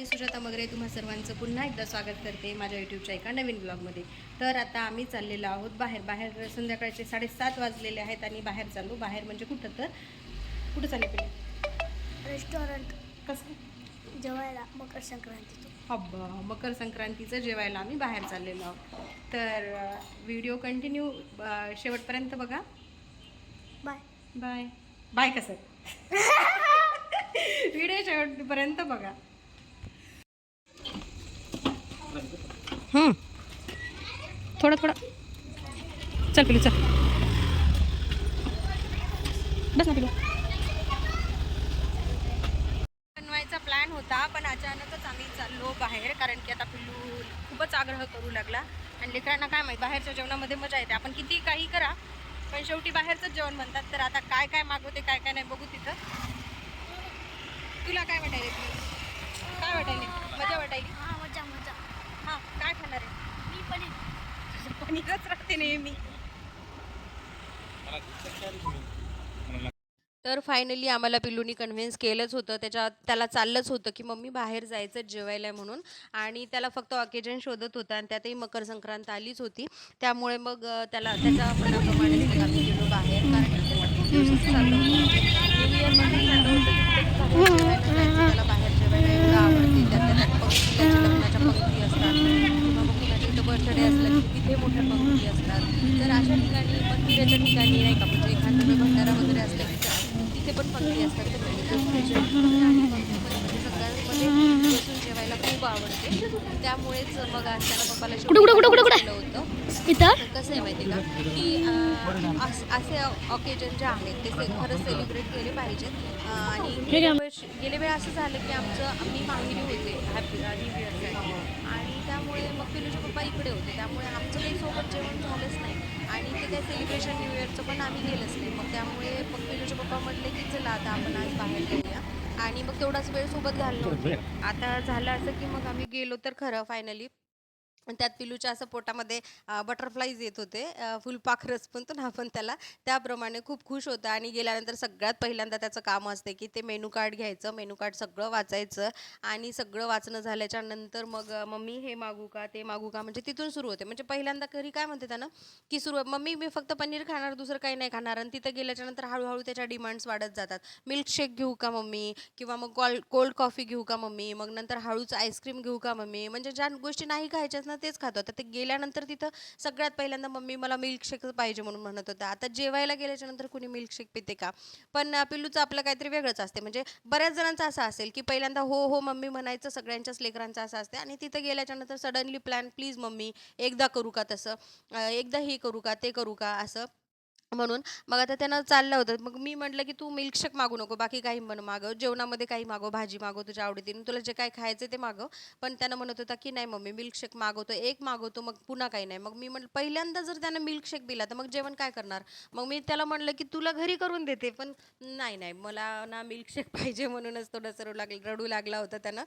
मी सुजाता मगरे तुम्हा सर्वांचं पुन्हा एकदा स्वागत करते माझ्या यूट्यूबच्या एका नवीन ब्लॉगमध्ये तर आता आम्ही चाललेलो आहोत बाहेर. बाहेर संध्याकाळचे साडेसात वाजलेले आहेत आणि बाहेर चाललो. बाहेर म्हणजे कुठं तर? कुठं चालले पहिले रेस्टॉरंट कसं? जेवायला मकर संक्रांतीचं. हब्बा मकर संक्रांतीचं जेवायला आम्ही बाहेर चाललेलो आहोत. तर व्हिडिओ कंटिन्यू शेवटपर्यंत बघा. बाय बाय बाय कसं? व्हिडिओ शेवटपर्यंत बघा. हां थोडं थोडं. चल पिलू चल. बस ना पिलू बनवायचा प्लॅन होता पण अचानकच आम्ही चाललो बाहेर कारण की आता पिल्लू खूपच आग्रह करू लागला. आणि लेकरांना काय माहीत बाहेरच्या जेवणामध्ये मजा येते. आपण किती काही करा पण शेवटी बाहेरचंच जेवण म्हणतात तर आता काय काय मागवते काय काय नाही बघू तिथं. तुला काय वाटायला काय वाटायली? मजा वाटायली? काय खाणार आहे? मी पनीर. पनीरच राहते नेहमी. तर फायनली आम्हाला पिल्लूनी कन्व्हिन्स केलंच होतं. त्याच्या त्याला चाललंच होतं की मम्मी बाहेर जायचं जेवायला म्हणून. आणि त्याला फक्त ऑकेजन शोधत होता आणि त्यातही मकर संक्रांत आलीच होती. त्यामुळे मग त्याला त्याच्या मनाप्रमाणे आम्ही गेलो बाहेर. कारण त्याला बाहेर जेवायला आवडते त्यातल्या लग्नाच्या पंक्ती असतात. बर्थडे असलं की तिथे मोठ्या पंक्ती असतात. तर अशा ठिकाणी मंदिराच्या ठिकाणी नाही का म्हणजे एखादं वेळ भंडारा वगैरे असलं की तिथे पण पंक्ती असतात. तर बसून जेवायला खूप आवडते. त्यामुळेच मग आज त्याला पप्पाला? केलं होतं. कसं आहे माहिती का की अस- ऑकेजन जे आहेत ते खरंच सेलिब्रेट केले पाहिजेत. आणि गेल्या वेळी असं झालं की आमचं आम्ही माहेरी होते. हॅपी आणि त्यामुळे मग पिलूचे पप्पा इकडे होते. त्यामुळे आमचं काही सोबत जेवण झालंच नाही. आणि ते काही सेलिब्रेशन न्यू इयरचं पण आम्ही केलंच नाही. मग त्यामुळे मग पिलूचे पप्पा म्हटले की चला आता आपण आज बाहेर जाऊया. आणि मग तेवढाच वेळ सोबत घालणं होतं. आता झालं असं की मग आम्ही गेलो तर खरं फायनली त्यात पिलूच्या असं पोटामध्ये बटरफ्लाईज येत होते. फुलपाखरच म्हणतो ना आपण त्याला त्याप्रमाणे खूप खुश होतं. आणि गेल्यानंतर सगळ्यात पहिल्यांदा त्याचं काम असते की ते मेनू कार्ड घ्यायचं मेनू कार्ड सगळं वाचायचं आणि सगळं वाचणं झाल्याच्यानंतर मग मम्मी हे मागू का? ते मागू का? म्हणजे तिथून सुरू होते. म्हणजे पहिल्यांदा घरी काय म्हणते त्यानं की सुरू मम्मी मी फक्त पनीर खाणार दुसरं काही नाही खाणार. आणि तिथं गेल्याच्यानंतर हळूहळू त्याच्या डिमांड्स वाढत जातात. मिल्कशेक घेऊ का मम्मी? किंवा मग कॉल कोल्ड कॉफी घेऊ का मम्मी? मग नंतर हळूच आईस्क्रीम घेऊ का मम्मी? म्हणजे ज्या गोष्टी नाही खायच्याच ना तेच खातो आता ते गेल्यानंतर तिथं सगळ्यात पहिल्यांदा मम्मी मला मिल्कशेक पाहिजे म्हणून म्हणत होता आता जेवायला गेल्याच्यानंतर कुणी मिल्कशेक पिते का? पण पिल्लूचं आपलं काहीतरी वेगळंच असते. म्हणजे बऱ्याच जणांचं असं असेल की पहिल्यांदा हो हो मम्मी म्हणायचं सगळ्यांच्याच लेकरांचं असं असते. आणि तिथं गेल्याच्यानंतर सडनली प्लॅन प्लीज मम्मी एकदा करू का तसं? एकदा हे करू का ते करू का? असं. म्हणून मग आता त्यानं चाललं होतं. मग मी म्हटलं की तू मिल्कशेक मागू नको बाकी काही म्हण मागव जेवणामध्ये काही मागव भाजी मागव तुझ्या आवडीतीने तुला जे काय खायचं ते मागव पण त्यानं म्हणत होता की नाही मम्मी मिल्कशेक मागवतो एक मागवतो मग पुन्हा काही नाही. मग मी म्हटलं पहिल्यांदा जर त्यानं मिल्कशेक दिला तर मग जेवण काय करणार? मग मी त्याला म्हणलं की तुला घरी करून देते पण नाही नाही. मला ना मिल्कशेक पाहिजे म्हणूनच थोडंसं रडू लागलं रडू लागला होता त्यानं.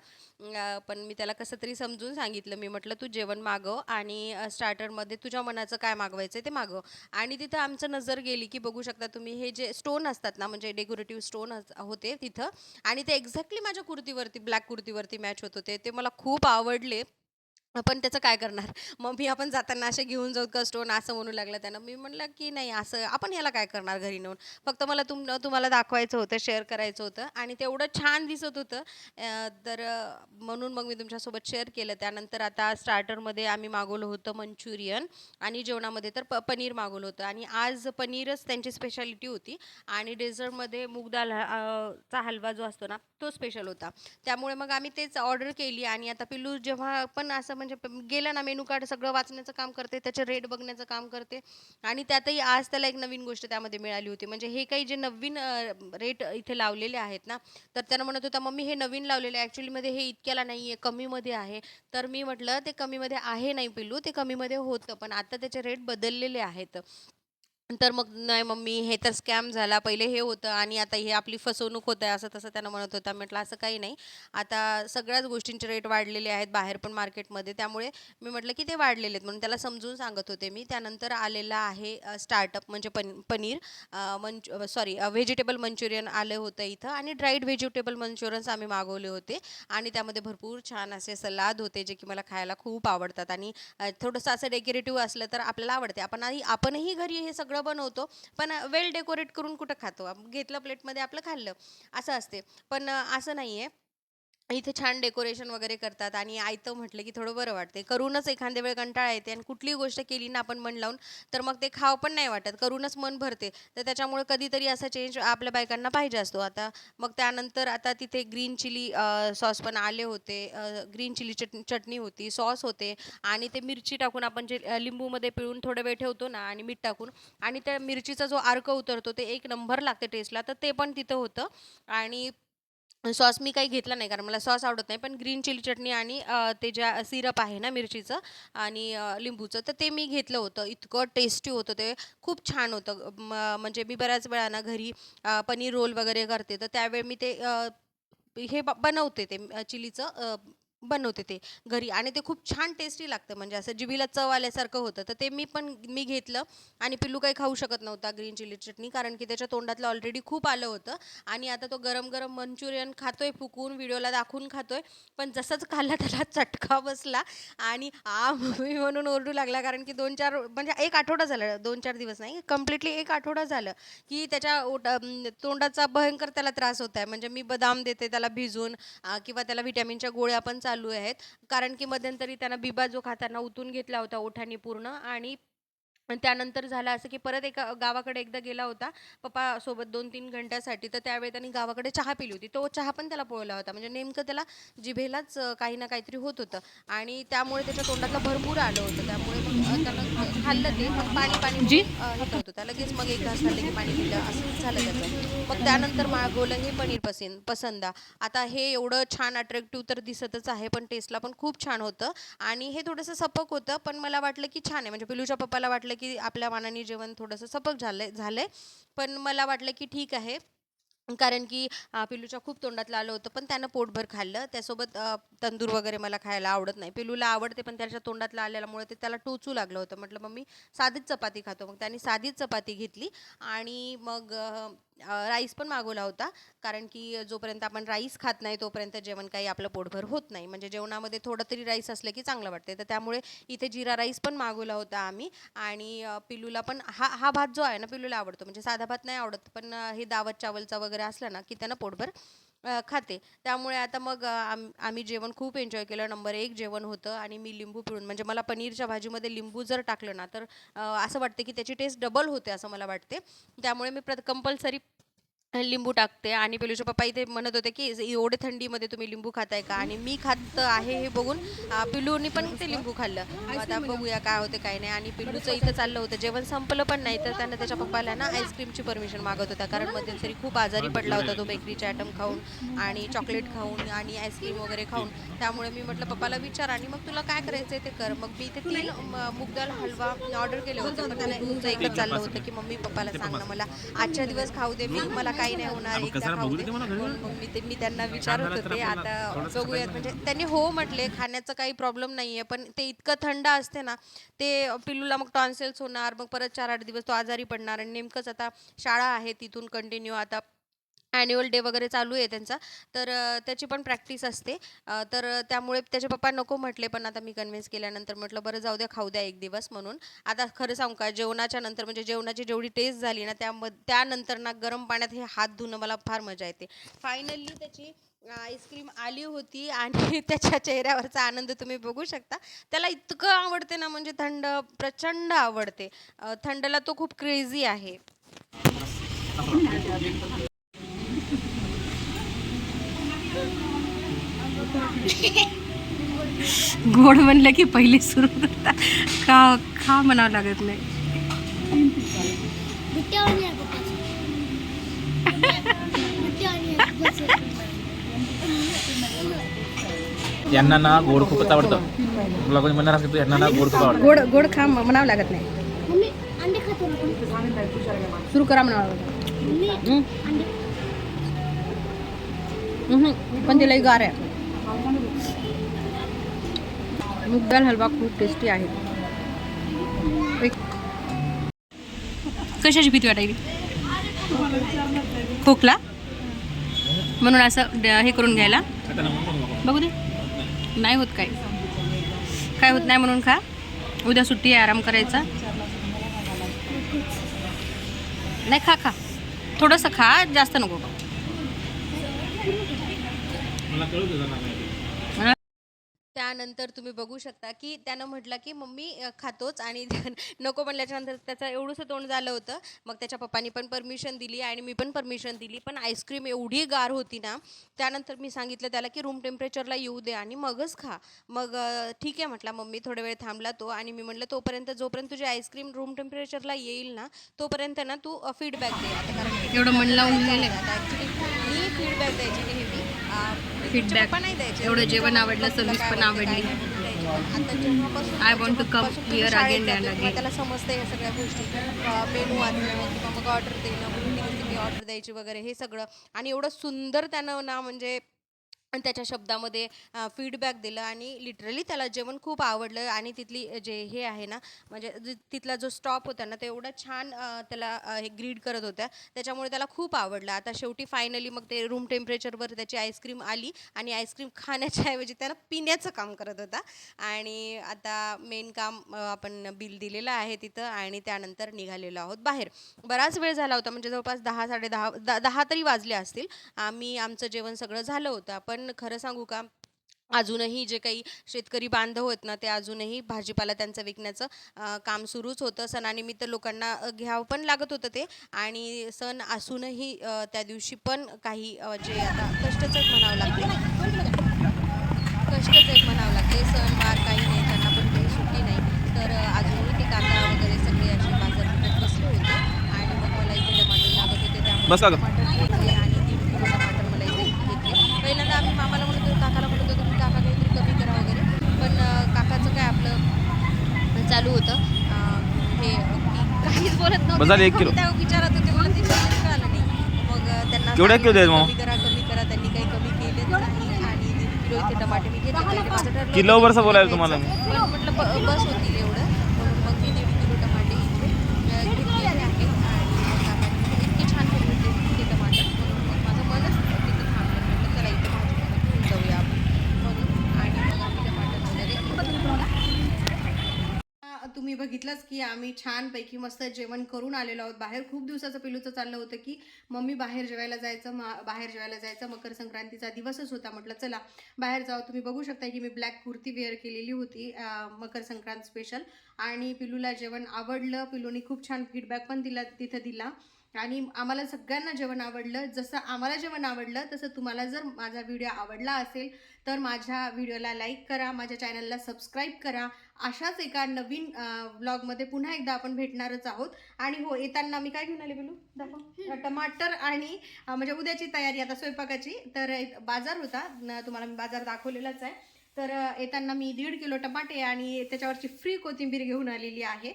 पण मी त्याला कसं तरी समजून सांगितलं. मी म्हटलं तू जेवण मागव आणि स्टार्टरमध्ये तुझ्या मनाचं काय मागवायचं ते मागव. आणि तिथं आमचं नजर गेली की बघू शकता तुम्ही हे जे स्टोन असतात ना म्हणजे डेकोरेटिव्ह स्टोन होते तिथं. आणि ते एक्झॅक्टली माझ्या कुर्तीवरती ब्लॅक कुर्तीवरती मॅच होत होते. ते मला खूप आवडले. पण त्याचं काय करणार? मग मी आपण जाताना असे घेऊन जाऊ का स्टोन असं म्हणू लागलं त्यानं. मी म्हणलं की नाही असं आपण ह्याला काय करणार घरी नेऊन? फक्त मला तुम तुम्हाला दाखवायचं होतं शेअर करायचं होतं आणि ते एवढं छान दिसत होतं. तर म्हणून मग मी तुमच्यासोबत शेअर केलं. त्यानंतर आता स्टार्टरमध्ये आम्ही मागवलं होतं मंचुरियन आणि जेवणामध्ये तर प पनीर मागवलं होतं. आणि आज पनीरच त्यांची स्पेशालिटी होती आणि डेझर्टमध्ये मूग दाल चा हलवा जो असतो ना तो स्पेशल होता. त्यामुळे मग आम्ही तेच ऑर्डर केली आणि आता पिल्लू जेव्हा पण असं म्हणजे गेलं ना मेनू कार्ड सगळं वाचण्याचं काम करते त्याचे रेट बघण्याचं काम करते. आणि त्यातही आज त्याला एक नवीन गोष्ट त्यामध्ये मिळाली होती. म्हणजे हे काही जे नवीन रेट इथे लावलेले आहेत ना तर त्यानं म्हणत होता मम्मी हे नवीन लावलेले ॲक्च्युलीमध्ये हे इतक्याला नाही आहे कमीमध्ये आहे. तर मी म्हटलं ते कमीमध्ये आहे नाही पिल्लू ते कमीमध्ये होतं पण आता त्याचे रेट बदललेले आहेत. तर मग नाही मम्मी हे तर स्कॅम झाला पहिले हे होतं आणि आता हे आपली फसवणूक होत आहे असं तसं त्यानं म्हणत होता. म्हटलं असं काही नाही. आता सगळ्याच गोष्टींचे रेट वाढलेले आहेत बाहेर पण मार्केटमध्ये त्यामुळे मी म्हटलं की ते वाढलेले आहेत. म्हणून त्याला समजून सांगत होते मी. त्यानंतर आलेला आहे स्टार्टअप म्हणजे पन पनीर मंच सॉरी व्हेजिटेबल मंचुरियन आलं होतं इथं आणि ड्राईड व्हेजिटेबल मंचुरियन्स आम्ही मागवले होते. आणि त्यामध्ये भरपूर छान असे सलाद होते जे की मला खायला खूप आवडतात. आणि थोडंसं असं डेकोरेटिव्ह असलं तर आपल्याला आवडते. आपण आपणही घरी हे सगळं बनवतो पण वेल डेकोरेट करून कुठं खातो? घेतलं प्लेटमध्ये आपलं खाल्लं असं असते. पण असं नाही आहे इथे छान डेकोरेशन वगैरे करतात आणि आयतं म्हटलं की थोडं बरं वाटते करूनच एखाद्या वेळ कंटाळा येते आणि कुठलीही गोष्ट केली ना आपण मन लावून तर मग ते खावं पण नाही वाटत. करूनच मन भरते. तर त्याच्यामुळे कधीतरी असा चेंज आपल्या बायकांना पाहिजे असतो. आता मग त्यानंतर आता तिथे ग्रीन चिली सॉस पण आले होते. ग्रीन चिली चट चटणी होती सॉस होते आणि ते मिरची टाकून आपण जे लिंबूमध्ये पिळून थोडं वेळ ठेवतो ना आणि मीठ टाकून आणि त्या मिरचीचा जो अर्क उतरतो ते एक नंबर लागते टेस्टला तर ते पण तिथं होतं आणि सॉस मी काही घेतला नाही कारण मला सॉस आवडत नाही. पण ग्रीन चिली चटणी आणि ते ज्या सिरप आहे ना मिरचीचं आणि लिंबूचं तर ते मी घेतलं होतं. इतकं टेस्टी होतं ते. खूप छान होतं. म- म्हणजे मी बऱ्याच वेळा ना घरी पनीर रोल वगैरे करते. तर त्यावेळी मी ते हे ब- बनवते ते चिलीचं बनवते ते घरी. आणि ते खूप छान टेस्टी लागतं. म्हणजे असं जिभीला चव आल्यासारखं होतं. तर ते मी पण मी घेतलं. आणि पिल्लू काही खाऊ शकत नव्हता ग्रीन चिली चटणी कारण की त्याच्या तोंडातलं ऑलरेडी खूप आलं होतं. आणि आता तो गरम गरम मंचुरियन खातोय फुकून व्हिडिओला दाखवून खातोय. पण जसंच खाल्ला त्याला चटका बसला. आणि आ मम्मी म्हणून ओरडू लागला कारण की दोन चार म्हणजे एक आठवडा झाला. दोन चार दिवस नाही कम्प्लिटली एक आठवडा झालं की त्याच्या ओट तोंडाचा भयंकर त्याला त्रास होत आहे. म्हणजे मी बदाम देते त्याला भिजून किंवा त्याला व्हिटॅमिनच्या गोळ्या पण चालू आहेत. कारण की मध्यंतरी त्यांना बिबा जो खाताना उतून घेतला होता ओठांनी पूर्ण आणि आणि त्यानंतर झालं असं की परत एका गावाकडे एकदा गेला होता पप्पा सोबत दोन तीन घंट्यासाठी तर त्यावेळी त्यांनी गावाकडे चहा पिली होती. तो चहा पण त्याला पोळला होता. म्हणजे नेमकं त्याला जिभेलाच काही ना काहीतरी होत होतं. आणि त्यामुळे त्याच्या तोंडातलं भरपूर आलं होतं. त्यामुळे मग त्यानं खाल्लं ते. मग पाणी पाणी हे करत होता. लगेच मग एक घास खाल्लं की पाणी पिलं. असं झालं त्याचं. मग त्यानंतर मागवलं हे पनीर पसिन पसंदा. आता हे एवढं छान अट्रॅक्टिव्ह तर दिसतच आहे पण टेस्टला पण खूप छान होतं. आणि हे थोडंसं सपक होतं पण मला वाटलं की छान आहे. म्हणजे पिलूच्या पप्पाला वाटलं की आपल्या मानाने जेवण थोडंसं सपक झालंय झालंय. पण मला वाटलं की ठीक आहे. कारण की पिलूच्या खूप तोंडातलं आलं होतं पण त्यानं पोटभर खाल्लं. त्यासोबत तंदूर वगैरे मला खायला आवडत नाही. पिलूला आवडते पण त्याच्या तोंडातलं आलेल्यामुळे ते त्याला टोचू लागलं होतं. म्हटलं मम्मी साधीच चपाती खातो. मग त्यांनी साधीच चपाती घेतली आणि मग राईस पण मागवला होता. कारण की जोपर्यंत आपण राईस खात नाही तोपर्यंत जेवण काही आपलं पोटभर होत नाही. म्हणजे जेवणामध्ये थोडं तरी राईस असलं की चांगलं वाटते तर त्यामुळे इथे जिरा राईस पण मागवला होता आम्ही. आणि पिलूला पिल्लूला पण हा हा भात जो आहे ना पिल्लूला आवडतो. म्हणजे साधा भात नाही आवडत. पण हे दावत चावलचा वगैरे असला ना की त्यानं पोटभर खाते. त्यामुळे आता मग आम आम्ही जेवण खूप एन्जॉय केलं. नंबर एक जेवण होतं आणि मी लिंबू पिळून म्हणजे मला पनीरच्या भाजीमध्ये लिंबू जर टाकलं ना तर असं वाटते की त्याची टेस्ट डबल होते असं मला वाटते. त्यामुळे मी प्र कंपल्सरी लिंबू टाकते आणि पेलूचे पप्पा इथे म्हणत होते की एवढे थंडीमध्ये तुम्ही लिंबू खाताय का? आणि मी खात आहे हे बघून पिलूनी पण ते लिंबू खाल्लं. आता बघूया काय होते काय नाही. आणि पिलूचं इथं चाललं होतं. जेवण संपलं पण नाही तर त्यानं त्याच्या पप्पाला ना आईस्क्रीमची परमिशन मागत होता. कारण मध्यंतरी खूप आजारी पडला होता तो बेकरीचे आयटम खाऊन आणि चॉकलेट खाऊन आणि आईस्क्रीम वगैरे खाऊन. त्यामुळे मी म्हटलं पप्पाला विचार आणि मग तुला काय करायचंय ते कर. मग मी इथे तीन मुगदाल मूग दाल हलवा ऑर्डर केले होते. पण पिलूचं एकच चाललं होतं की मम्मी पप्पाला सांग ना मला. आजच्या दिवस खाऊ दे मी मला काही नाही होणार. एकदा खाऊ दे. म्हणून मग मी ते मी त्यांना विचारत होते आता बघूयात म्हणजे त्यांनी हो म्हटले खाण्याचा काही प्रॉब्लेम नाहीये पण ते इतकं थंड असते ना ते पिल्लूला मग टॉन्सिल्स होणार मग परत चार आठ दिवस तो आजारी पडणार. आणि नेमकंच आता शाळा आहे तिथून कंटिन्यू आता ॲन्युअल डे वगैरे चालू आहे त्यांचा. तर त्याची पण प्रॅक्टिस असते. तर त्यामुळे त्याचे पप्पा नको म्हटले पण आता मी कन्व्हिन्स केल्यानंतर म्हटलं बरं जाऊ द्या खाऊ द्या एक दिवस म्हणून. आता खरं सांगू का जेवणाच्या नंतर म्हणजे जेवणाची जेवढी टेस्ट झाली ना त्याम त्यानंतर ना गरम पाण्यात हे हात धुणं मला फार मजा येते. फायनली त्याची आईस्क्रीम आली होती आणि त्याच्या चेहऱ्यावरचा आनंद तुम्ही बघू शकता. त्याला इतकं आवडते ना म्हणजे थंड प्रचंड आवडते. थंडला तो खूप क्रेझी आहे. गोड म्हणलं की पहिले सुरू करता का खा म्हणावं लागत नाही. यांना ना गोड खूपच आवडतं तुला कोणी म्हणणार असेल तू यांना ना गोड खूप आवडतं गोड गोड खा म्हणावं लागत नाही मम्मी अंडे खातो ना आपण? सुरू करा म्हणा मीठ? अंडे हम्म. पण तिला गार आहे मुगदाल हलवा खूप टेस्टी आहे. एक- कशाची भीती वाटायली? खोकला? म्हणून असं ड- हे करून घ्यायला. बघू दे. नाही होत काय. काय होत नाही म्हणून खा. उद्या सुट्टी आहे आराम करायचा. नाही खा खा. थोडंसं खा जास्त नको खाऊ. मला कळू दे जरा. त्यानंतर तुम्ही बघू शकता की त्यानं म्हटलं की मम्मी खातोच आणि नको म्हणल्याच्यानंतर त्याचं एवढंसं तोंड झालं होतं. मग त्याच्या पप्पानी पण परमिशन दिली आणि मी पण परमिशन दिली. पण आईस्क्रीम एवढी गार होती ना त्यानंतर मी सांगितलं त्याला की रूम टेम्परेचरला येऊ दे आणि मगच खा. मग ठीक आहे म्हटला मम्मी थोडा वेळ थांबला तो आणि मी म्हटलं तोपर्यंत जोपर्यंत तुझी आईस्क्रीम रूम टेम्परेचरला येईल ना तोपर्यंत ना तू फीडबॅक दे. आता कारण एवढं ॲक्च्युली मी फीडबॅक द्यायची नेहमी. द्यायचे. एवढं जेवण आवडलं, काय पण आवडली. शाळेत again and जातो तेव्हा again. त्याला समजतं या सगळ्या गोष्टी. मेनू वाचणं किंवा मग ऑर्डर देणं ऑर्डर द्यायची वगैरे हे सगळं. आणि एवढं सुंदर त्यानं ना म्हणजे त्याच्या शब्दामध्ये फीडबॅक दिलं आणि लिटरली त्याला जेवण खूप आवडलं आणि तिथली जे हे आहे ना म्हणजे तिथला जो स्टॉप होता ना ते एवढं छान त्याला हे ग्रीड करत होत्या. त्याच्यामुळे त्याला खूप आवडलं. आता शेवटी फायनली मग ते रूम टेम्परेचरवर त्याची आईस्क्रीम आली आणि आईस्क्रीम खाण्याच्या ऐवजी त्याला पिण्याचं काम करत होता. आणि आता मेन काम आपण बिल दिलेलं आहे तिथं आणि त्यानंतर निघालेलो आहोत बाहेर. बराच वेळ झाला होता म्हणजे जवळपास दहा साडे दहा दहा तरी वाजले असतील. आम्ही आमचं जेवण सगळं झालं होतं. पण खरं सांगू का अजूनही जे काही शेतकरी बांधव आहेत ना ते अजूनही भाजीपाला त्यांचं विकण्याचं काम सुरूच होतं. सणानिमित्त लोकांना घ्यावं पण लागत होतं ते. आणि सण असूनही त्या दिवशी पण काही जे आता कष्टच आहेत म्हणावं लागते. कष्टच आहेत म्हणावं लागते. सण वार काही नाही त्यांना पण काही सुट्टी नाही. तर अजूनही ते काका वगैरे सगळे असे बाजारात बसले होते. आणि मग मला टमाटर लागत होते त्यामुळे गं. टमाटर घेतले आणि दीड किलो टमाटर मला इथे घेतले पहिल्यांदा आम्ही मामाला म्हणत होतो काकाला म्हणत होतो की काका काहीतरी कमी करा वगैरे पण अ, काकाचं काय आपलं चालू होतं अ, हे की काहीच बोलत नव्हते बस झालं एक किलो. त्या विचारत होते मला ते कळालं नाही मग त्यांना केवढ्या किलो द्यायचं? कमी करा कमी करा त्यांनी काही कमी आणि किलो इथे टमाटे मी घेतले होतं किलोवर बोलायला. तुम्हाला मी. पण म्हटलं ब- बस होतील एवढं म्हणून मग मी दीड किलो टमाटे इथे अ, घेतलेले आहेत आणि मग काकांनी इतके छान केले होते ते टमाटर म्हणून मग माझं मनच तिथं थांबलं म्हटलं चला इथे भाजीपाला घेऊन जाऊया आपण म्हणून आणि मग आम्ही टमाटर वगैरे आ, तुम्ही बघितलंच की आम्ही छानपैकी मस्त जेवण करून आलेलो आहोत. बाहेर खूप दिवसाचं पिलूचं चाललं होतं की मम्मी बाहेर जेवायला जायचं मा बाहेर जेवायला जायचं मकर संक्रांतीचा दिवसच होता. म्हटलं चला बाहेर जाऊ तुम्ही बघू शकता की मी ब्लॅक कुर्ती वेअर केलेली होती मकर संक्रांत स्पेशल आणि पिलूला जेवण आवडलं. पिलूने खूप छान फीडबॅक पण दिला तिथं दिला. आणि आम्हाला सगळ्यांना जेवण आवडलं. जसं आम्हाला जेवण आवडलं तसं तुम्हाला जर माझा व्हिडिओ आवडला असेल तर माझ्या व्हिडिओला लाईक करा माझ्या चॅनलला सबस्क्राईब करा. अशाच एका नवीन व्लॉगमध्ये पुन्हा एकदा आपण भेटणारच आहोत. आणि हो येताना मी काय घेऊन आले बोलू? दाखव. टमाटर आणि म्हणजे उद्याची तयारी आता स्वयंपाकाची. तर बाजार होता तुम्हाला मी बाजार दाखवलेलाच आहे. तर येताना मी दीड किलो टमाटे आणि त्याच्यावरची फ्री कोथिंबीर घेऊन आलेली आहे.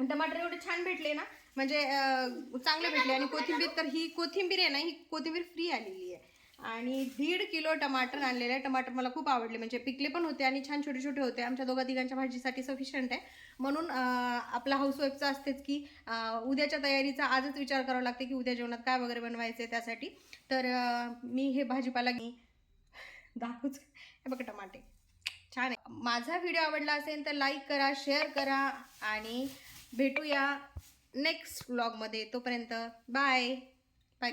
टमाटर एवढे छान भेटले ना म्हणजे चांगले भेटले. आणि कोथिंबीर तर ही कोथिंबीर आहे ना ही कोथिंबीर फ्री आलेली आहे. आणि दीड किलो टमाटर आणलेले आहे. टमाटर मला खूप आवडले. म्हणजे पिकले पण होते आणि छान छोटे छोटे होते. आमच्या दोघा तिघांच्या भाजीसाठी सफिशियंट आहे. म्हणून आपला हाऊसवाईफचा असतेच की उद्याच्या तयारीचा आजच विचार करावा लागते की उद्या जेवणात काय वगैरे बनवायचं आहे त्यासाठी. तर मी हे भाजीपाला घे दाखवूच हे बघा टमाटे. छान आहे. माझा व्हिडिओ आवडला असेल तर लाईक करा शेअर करा आणि भेटूया नेक्स्ट व्लॉगमध्ये तोपर्यंत bye bye